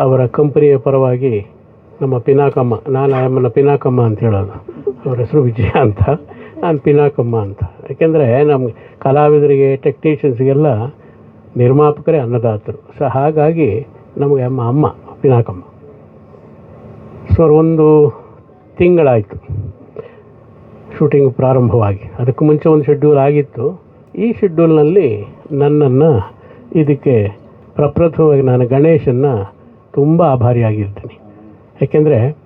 ಅವರ ಕಂಪನಿಯ ಪರವಾಗಿ ನಮ್ಮ ಪಿನಾಕಮ್ಮ, ನಾನು ಆಯಮ್ಮನ ಪಿನಾಕಮ್ಮ ಅಂತ ಹೇಳೋದು. ಅವ್ರ ಹೆಸರು ವಿಜಯ ಅಂತ. ನಾನು ಪಿನಾಕಮ್ಮ ಅಂತ. ಯಾಕೆಂದರೆ ನಮಗೆ ಕಲಾವಿದರಿಗೆ, ಟೆಕ್ನಿಷಿಯನ್ಸ್ಗೆಲ್ಲ ನಿರ್ಮಾಪಕರೇ ಅನ್ನದಾತರು. ಸೊ, ಹಾಗಾಗಿ ನಮಗೆ ಅಮ್ಮ ಅಮ್ಮ ಪಿನಾಕಮ್ಮ. ಸೊ, ಒಂದು ತಿಂಗಳಾಯಿತು ಶೂಟಿಂಗ್ ಪ್ರಾರಂಭವಾಗಿ. ಅದಕ್ಕೂ ಮುಂಚೆ ಒಂದು ಶೆಡ್ಯೂಲ್ ಆಗಿತ್ತು. ಈ ಶೆಡ್ಯೂಲ್ನಲ್ಲಿ ನನ್ನನ್ನು ಇದಕ್ಕೆ ಪ್ರಪ್ರಥಮವಾಗಿ ನಾನು ಗಣೇಶನ್ನ ತುಂಬ ಆಭಾರಿಯಾಗಿರ್ತೀನಿ. ಯಾಕೆಂದರೆ,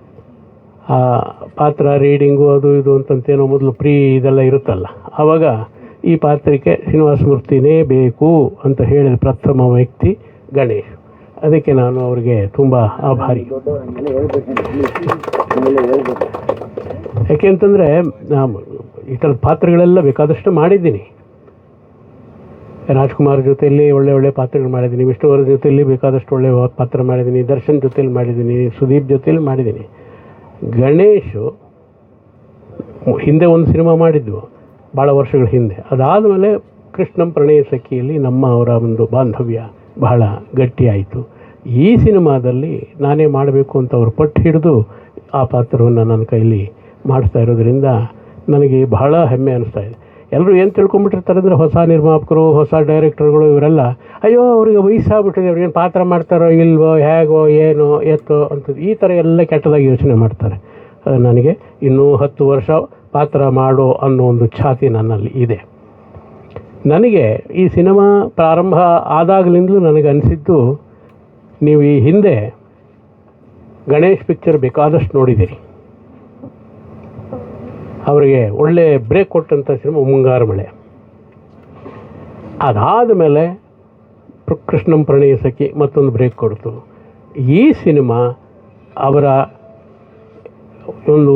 ಆ ಪಾತ್ರ, ರೀಡಿಂಗು, ಅದು ಇದು ಅಂತಂತೇನೋ ಮೊದಲು ಪ್ರೀ ಇದೆಲ್ಲ ಇರುತ್ತಲ್ಲ. ಆವಾಗ ಈ ಪಾತ್ರಕ್ಕೆ ಶ್ರೀನಿವಾಸ ಮೂರ್ತಿನೇ ಬೇಕು ಅಂತ ಹೇಳಿದ ಪ್ರಥಮ ವ್ಯಕ್ತಿ ಗಣೇಶ್. ಅದಕ್ಕೆ ನಾನು ಅವರಿಗೆ ತುಂಬ ಆಭಾರಿ. ಯಾಕೆಂತಂದರೆ ನಾನು ಈ ಥರದ ಪಾತ್ರಗಳೆಲ್ಲ ಬೇಕಾದಷ್ಟು ಮಾಡಿದ್ದೀನಿ. ರಾಜ್ಕುಮಾರ್ ಜೊತೆಯಲ್ಲಿ ಒಳ್ಳೆ ಒಳ್ಳೆ ಪಾತ್ರಗಳು ಮಾಡಿದ್ದೀನಿ. ವಿಷ್ಣುವರ ಜೊತೆಯಲ್ಲಿ ಬೇಕಾದಷ್ಟು ಒಳ್ಳೆ ಪಾತ್ರ ಮಾಡಿದ್ದೀನಿ. ದರ್ಶನ್ ಜೊತೆಯಲ್ಲಿ ಮಾಡಿದ್ದೀನಿ. ಸುದೀಪ್ ಜೊತೆಯಲ್ಲಿ ಮಾಡಿದ್ದೀನಿ. ಗಣೇಶು ಹಿಂದೆ ಒಂದು ಸಿನಿಮಾ ಮಾಡಿದ್ವು. ಭಾಳ ವರ್ಷಗಳ ಹಿಂದೆ. ಅದಾದಮೇಲೆ ಕೃಷ್ಣಂ ಪ್ರಣಯ ಸಖಿಯಲ್ಲಿ ನಮ್ಮ ಅವರ ಒಂದು ಬಾಂಧವ್ಯ ಬಹಳ ಗಟ್ಟಿಯಾಯಿತು. ಈ ಸಿನಿಮಾದಲ್ಲಿ ನಾನೇ ಮಾಡಬೇಕು ಅಂತ ಅವರು ಪಟ್ಟು ಹಿಡಿದು ಆ ಪಾತ್ರವನ್ನು ನನ್ನ ಕೈಲಿ ಮಾಡಿಸ್ತಾ ಇರೋದರಿಂದ ನನಗೆ ಬಹಳ ಹೆಮ್ಮೆ ಅನಿಸ್ತಾ ಇದೆ. ಎಲ್ಲರೂ ಏನು ತಿಳ್ಕೊಂಬಿಟ್ಟಿರ್ತಾರೆ ಅಂದರೆ ಹೊಸ ನಿರ್ಮಾಪಕರು, ಹೊಸ ಡೈರೆಕ್ಟರ್ಗಳು ಇವರೆಲ್ಲ, ಅಯ್ಯೋ, ಅವ್ರಿಗೆ ವಯಸ್ಸಾಗ್ಬಿಟ್ಟಿದೆ ಅವ್ರಿಗೇನು ಪಾತ್ರ ಮಾಡ್ತಾರೋ ಇಲ್ವೋ, ಹೇಗೋ, ಏನೋ, ಎತ್ತೋ ಅಂತ ಈ ಥರ ಎಲ್ಲ ಕೆಟ್ಟದಾಗಿ ಯೋಚನೆ ಮಾಡ್ತಾರೆ. ನನಗೆ ಇನ್ನೂ ಹತ್ತು ವರ್ಷ ಪಾತ್ರ ಮಾಡೋ ಅನ್ನೋ ಒಂದು ಛಾತಿ ನನ್ನಲ್ಲಿ ಇದೆ. ನನಗೆ ಈ ಸಿನಿಮಾ ಪ್ರಾರಂಭ ಆದಾಗಲಿಂದಲೂ ನನಗೆ ಅನಿಸಿದ್ದು, ನೀವು ಈ ಹಿಂದೆ ಗಣೇಶ್ ಪಿಕ್ಚರ್ ಬೇಕಾದಷ್ಟು ನೋಡಿದ್ದೀರಿ ಅವರಿಗೆ ಒಳ್ಳೆ ಬ್ರೇಕ್ ಕೊಟ್ಟಂಥ ಸಿನಿಮಾ ಮುಂಗಾರ ಮಳೆ. ಅದಾದ ಮೇಲೆ ಕೃಷ್ಣಂ ಪ್ರಣಯ ಸಖಿ ಮತ್ತೊಂದು ಬ್ರೇಕ್ ಕೊಡ್ತು. ಈ ಸಿನಿಮಾ ಅವರ ಒಂದು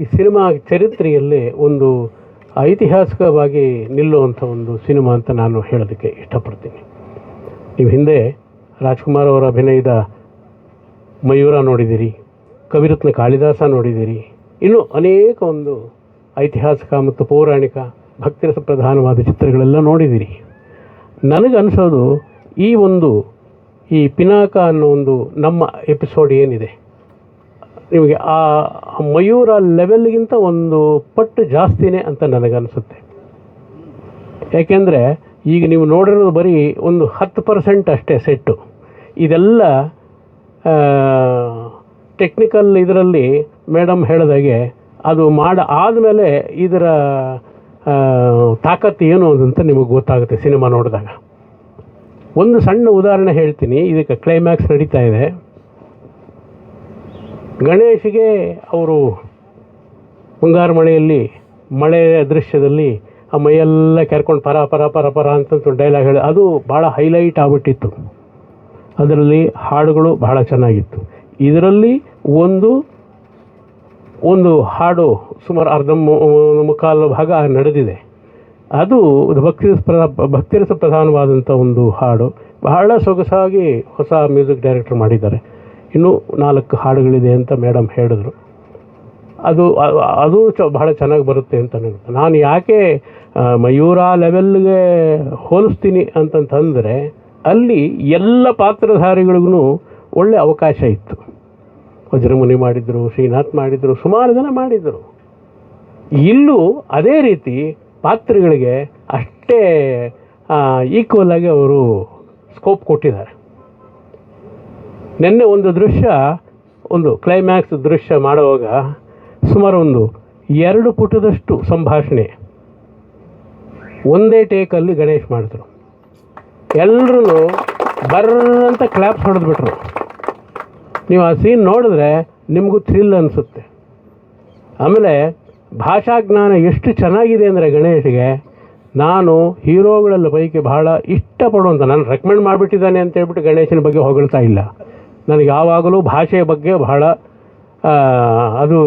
ಈ ಸಿನಿಮಾ ಚರಿತ್ರೆಯಲ್ಲಿ ಒಂದು ಐತಿಹಾಸಿಕವಾಗಿ ನಿಲ್ಲುವಂಥ ಒಂದು ಸಿನಿಮಾ ಅಂತ ನಾನು ಹೇಳೋದಕ್ಕೆ ಇಷ್ಟಪಡ್ತೀನಿ. ನೀವು ಹಿಂದೆ ರಾಜ್ಕುಮಾರ್ ಅವರ ಅಭಿನಯದ ಮಯೂರ ನೋಡಿದ್ದೀರಿ, ಕವಿರತ್ನ ಕಾಳಿದಾಸ ನೋಡಿದ್ದೀರಿ ಇನ್ನು ಅನೇಕ ಒಂದು ಐತಿಹಾಸಿಕ ಮತ್ತು ಪೌರಾಣಿಕ ಭಕ್ತಿರಸ ಪ್ರಧಾನವಾದ ಚಿತ್ರಗಳೆಲ್ಲ ನೋಡಿದ್ದೀರಿ ನನಗನ್ಸೋದು ಈ ಒಂದು, ಈ ಪಿನಾಕ ಅನ್ನೋ ಒಂದು ನಮ್ಮ ಎಪಿಸೋಡ್ ಏನಿದೆ? ನಿಮಗೆ ಆ ಮಯೂರ ಲೆವೆಲ್ಗಿಂತ ಒಂದು ಪಟ್ಟು ಜಾಸ್ತಿನೇ ಅಂತ ನನಗನ್ಸುತ್ತೆ. ಯಾಕೆಂದರೆ ಈಗ ನೀವು ನೋಡಿರೋದು ಬರೀ ಒಂದು ಹತ್ತು ಪರ್ಸೆಂಟ್ ಅಷ್ಟೇ ಸೆಟ್ಟು ಇದೆಲ್ಲ ಟೆಕ್ನಿಕಲ್ ಇದರಲ್ಲಿ ಮೇಡಮ್ ಹೇಳಿದಾಗೆ, ಅದು ಮಾಡ ಆದಮೇಲೆ ಇದರ ತಾಕತ್ತು ಏನು ಅಂತ ನಿಮಗೆ ಗೊತ್ತಾಗುತ್ತೆ ಸಿನಿಮಾ ನೋಡಿದಾಗ. ಒಂದು ಸಣ್ಣ ಉದಾಹರಣೆ ಹೇಳ್ತೀನಿ, ಇದಕ್ಕೆ ಕ್ಲೈಮ್ಯಾಕ್ಸ್ ನಡೀತಾ ಇದೆ. ಗಣೇಶಿಗೆ ಅವರು ಮುಂಗಾರು ಮಳೆಯಲ್ಲಿ ಮಳೆಯ ದೃಶ್ಯದಲ್ಲಿ ಆ ಮೈಯೆಲ್ಲ ಕೆರ್ಕೊಂಡು ಪರ ಪರ ಪರ ಪರ ಅಂತ ಡೈಲಾಗ್ ಹೇಳಿ, ಅದು ಭಾಳ ಹೈಲೈಟ್ ಆಗಿಬಿಟ್ಟಿತ್ತು. ಅದರಲ್ಲಿ ಹಾಡುಗಳು ಬಹಳ ಚೆನ್ನಾಗಿತ್ತು. ಇದರಲ್ಲಿ ಒಂದು ಒಂದು ಹಾಡು ಸುಮಾರು ಅರ್ಧ ಮುಕ್ಕಾಲು ಭಾಗ ನಡೆದಿದೆ. ಅದು ಭಕ್ತಿ ಪ್ರಧಾ ಭಕ್ತಿರಸ ಪ್ರಧಾನವಾದಂಥ ಒಂದು ಹಾಡು. ಬಹಳ ಸೊಗಸಾಗಿ ಹೊಸ ಮ್ಯೂಸಿಕ್ ಡೈರೆಕ್ಟರ್ ಮಾಡಿದ್ದಾರೆ. ಇನ್ನೂ ನಾಲ್ಕು ಹಾಡುಗಳಿದೆ ಅಂತ ಮೇಡಮ್ ಹೇಳಿದ್ರು. ಅದು ಅದು ಚ ಬಹಳ ಚೆನ್ನಾಗಿ ಬರುತ್ತೆ ಅಂತ ನನಗೆ ನಾನು ಯಾಕೆ ಮಯೂರ ಲೆವೆಲ್ಗೆ ಹೋಲಿಸ್ತೀನಿ ಅಂತಂತಂದರೆ ಅಲ್ಲಿ ಎಲ್ಲ ಪಾತ್ರಧಾರಿಗಳಿಗೂ ಒಳ್ಳೆ ಅವಕಾಶ ಇತ್ತು. ವಜ್ರಮುನಿ ಮಾಡಿದರು, ಶ್ರೀನಾಥ್ ಮಾಡಿದರು, ಸುಮಾರು ಜನ ಮಾಡಿದರು. ಇಲ್ಲೂ ಅದೇ ರೀತಿ ಪಾತ್ರಗಳಿಗೆ ಅಷ್ಟೇ ಈಕ್ವಲ್ ಆಗಿ ಅವರು ಸ್ಕೋಪ್ ಕೊಟ್ಟಿದ್ದಾರೆ. ನಿನ್ನೆ ಒಂದು ದೃಶ್ಯ, ಒಂದು ಕ್ಲೈಮ್ಯಾಕ್ಸ್ ದೃಶ್ಯ ಮಾಡುವಾಗ ಸುಮಾರು ಒಂದು ಎರಡು ಪುಟದಷ್ಟು ಸಂಭಾಷಣೆ ಒಂದೇ ಟೇಕಲ್ಲಿ ಗಣೇಶ್ ಮಾಡಿದ್ರು. ಎಲ್ಲರೂ ಬರ್ರಂತ ಕ್ಲಾಪ್ಸ್ ಹೊಡೆದ್ಬಿಟ್ರು. ನೀವು ಆ ಸೀನ್ ನೋಡಿದ್ರೆ ನಿಮಗೂ ಥ್ರಿಲ್ ಅನಿಸುತ್ತೆ. ಆಮೇಲೆ ಭಾಷಾಜ್ಞಾನ ಎಷ್ಟು ಚೆನ್ನಾಗಿದೆ ಅಂದರೆ ಗಣೇಶಿಗೆ, ನಾನು ಹೀರೋಗಳಲ್ಲಿ ಪೈಕಿ ಬಹಳ ಇಷ್ಟಪಡುವಂಥ ನಾನು ರೆಕಮೆಂಡ್ ಮಾಡಿಬಿಟ್ಟಿದ್ದಾನೆ ಅಂತ ಹೇಳ್ಬಿಟ್ಟು ಗಣೇಶನ ಬಗ್ಗೆ ಹೊಗಳ್ತಾ ಇಲ್ಲ. ನನಗೆ ಯಾವಾಗಲೂ ಭಾಷೆಯ ಬಗ್ಗೆ ಬಹಳ ಅದು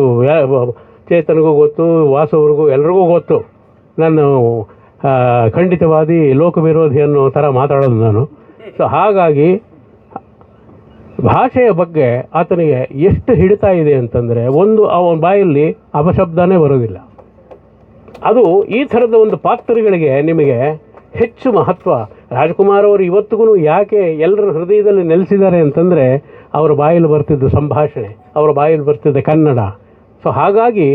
ಚೇತನಿಗೂ ಗೊತ್ತು, ವಾಸವ್ರಿಗೂ ಎಲ್ರಿಗೂ ಗೊತ್ತು. ನಾನು ಖಂಡಿತವಾದಿ ಲೋಕ ವಿರೋಧಿ ಅನ್ನೋ ಥರ ಮಾತಾಡೋದು ನಾನು. ಸೊ ಹಾಗಾಗಿ ಭಾಷೆಯ ಬಗ್ಗೆ ಆತನಿಗೆ ಎಷ್ಟು ಹಿಡಿತಾ ಇದೆ ಅಂತಂದರೆ ಒಂದು ಅವನ ಬಾಯಲ್ಲಿ ಅಪಶಬ್ದನೇ ಬರೋದಿಲ್ಲ. ಅದು ಈ ಥರದ ಒಂದು ಪಾತ್ರಗಳಿಗೆ ನಿಮಗೆ ಹೆಚ್ಚು ಮಹತ್ವ. ರಾಜ್ಕುಮಾರ್ ಅವರು ಇವತ್ತಿಗೂ ಯಾಕೆ ಎಲ್ಲರ ಹೃದಯದಲ್ಲಿ ನೆಲೆಸಿದ್ದಾರೆ ಅಂತಂದರೆ ಅವರ ಬಾಯಲ್ಲಿ ಬರ್ತಿದ್ದ ಸಂಭಾಷಣೆ, ಅವರ ಬಾಯಲ್ಲಿ ಬರ್ತಿದ್ದ ಕನ್ನಡ. ಸೊ ಹಾಗಾಗಿ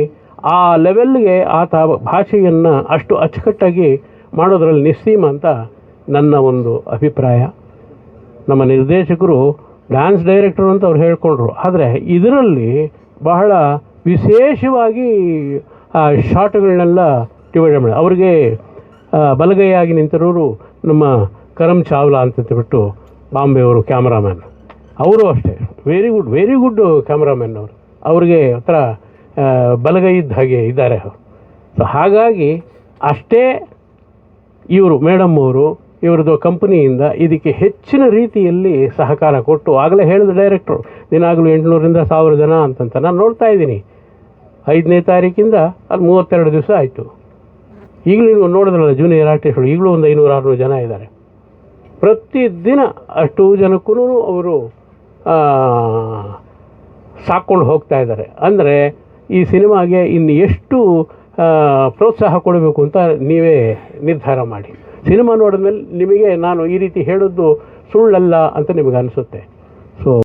ಆ ಲೆವೆಲ್ಗೆ ಆತ ಭಾಷೆಯನ್ನು ಅಷ್ಟು ಅಚ್ಚುಕಟ್ಟಾಗಿ ಮಾಡೋದ್ರಲ್ಲಿ ನಿಸ್ಸೀಮ ಅಂತ ನನ್ನ ಒಂದು ಅಭಿಪ್ರಾಯ. ನಮ್ಮ ನಿರ್ದೇಶಕರು ಡ್ಯಾನ್ಸ್ ಡೈರೆಕ್ಟರ್ ಅಂತ ಅವ್ರು ಹೇಳ್ಕೊಂಡ್ರು. ಆದರೆ ಇದರಲ್ಲಿ ಬಹಳ ವಿಶೇಷವಾಗಿ, ಆ, ಶಾಟ್ಗಳನ್ನೆಲ್ಲ ಡಿವೈಡ್ ಮಾಡಿ ಅವರಿಗೆ ಬಲಗೈಯಾಗಿ ನಿಂತಿರೋರು ನಮ್ಮ ಕರಮ್ ಚಾವ್ಲಾ ಅಂತ ಬಿಟ್ಟು ಬಾಂಬೆಯವರು ಕ್ಯಾಮ್ರಾಮ್ಯಾನ್ ಅವರು ಅಷ್ಟೇ. Very good very good cameraman ಅವರು. ಅವ್ರಿಗೆ ಒಂಥರ ಬಲಗೈ ಇದ್ದ ಹಾಗೆ ಇದ್ದಾರೆ ಸೊ ಹಾಗಾಗಿ ಅಷ್ಟೇ ಇವರು, ಮೇಡಮ್ ಅವರು ಇವ್ರದ್ದು ಕಂಪನಿಯಿಂದ ಇದಕ್ಕೆ ಹೆಚ್ಚಿನ ರೀತಿಯಲ್ಲಿ ಸಹಕಾರ ಕೊಟ್ಟು ಆಗಲೇ ಹೇಳಿದ ಡೈರೆಕ್ಟ್ರು ದಿನಾಗಲೂ ಎಂಟುನೂರಿಂದ ಸಾವಿರ ಜನ ಅಂತಂತ ನಾನು ನೋಡ್ತಾ ಇದ್ದೀನಿ. ಐದನೇ ತಾರೀಕಿಂದ ಅಲ್ಲಿ ಮೂವತ್ತೆರಡು ದಿವಸ ಆಯಿತು. ಈಗಲೂ ನೀವು ನೋಡಿದ್ರಲ್ಲ ಜೂನಿಯರ್ ಆರ್ಟಿಸ್ಟ್ಗಳು ಈಗಲೂ ಒಂದು ಐನೂರು, ಆರುನೂರು ಜನ ಇದ್ದಾರೆ. ಪ್ರತಿದಿನ ಅಷ್ಟು ಜನಕ್ಕೂ ಅವರು ಸಾಕ್ಕೊಂಡು ಹೋಗ್ತಾ ಇದ್ದಾರೆ. ಅಂದರೆ ಈ ಸಿನಿಮಾಗೆ ಇನ್ನು ಎಷ್ಟು ಪ್ರೋತ್ಸಾಹ ಕೊಡಬೇಕು ಅಂತ ನೀವೇ ನಿರ್ಧಾರ ಮಾಡಿ. ಸಿನಿಮಾ ನೋಡಿದ್ಮೇಲೆ ನಿಮಗೆ ನಾನು ಈ ರೀತಿ ಹೇಳೋದು ಸುಳ್ಳಲ್ಲ ಅಂತ ನಿಮಗೆ ಅನಿಸುತ್ತೆ ಸೊ